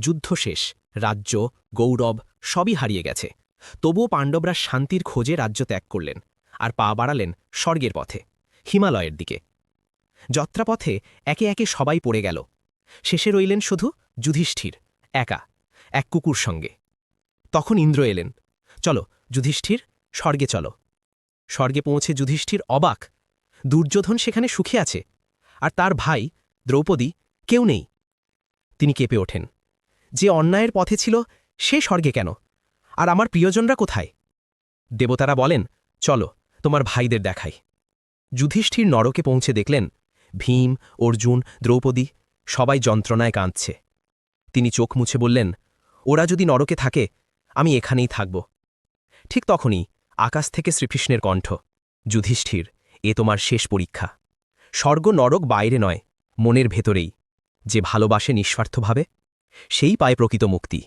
যুদ্ধ শেষ, রাজ্য, গৌরব সবই হারিয়ে গেছে। তবুও পাণ্ডবরা শান্তির খোঁজে রাজ্য ত্যাগ করলেন আর পা বাড়ালেন স্বর্গের পথে, হিমালয়ের দিকে। যাত্রাপথে একে একে সবাই পড়ে গেল। শেষে রইলেন শুধু যুধিষ্ঠির, একা, এক কুকুর সঙ্গে। তখন ইন্দ্র এলেন, চলো যুধিষ্ঠির, স্বর্গে চলো। স্বর্গে পৌঁছে যুধিষ্ঠির অবাক, দুর্যোধন সেখানে সুখে আছে, আর তার ভাই, দ্রৌপদী কেউ নেই। তিনি কেঁপে ওঠেন। যে অন্যায়ের পথে ছিল, সে স্বর্গে কেন? আর আমার প্রিয়জনরা কোথায়? দেবতারা বলেন, চলো, তোমার ভাইদের দেখাই। যুধিষ্ঠির নরকে পৌঁছে দেখলেন, ভীম, অর্জুন, দ্রৌপদী সবাই যন্ত্রণায় কাঁদছে। তিনি চোখ মুছে বললেন, ওরা যদি নরকে থাকে, আমি এখানেই থাকব। ঠিক তখনই আকাশ থেকে শ্রীকৃষ্ণের কণ্ঠ, যুধিষ্ঠির, এ তোমার শেষ পরীক্ষা। স্বর্গ নরক বাইরে নয়, মনের ভেতরেই। যে ভালোবাসে নিঃস্বার্থভাবে সেই পায় প্রকৃত মুক্তি।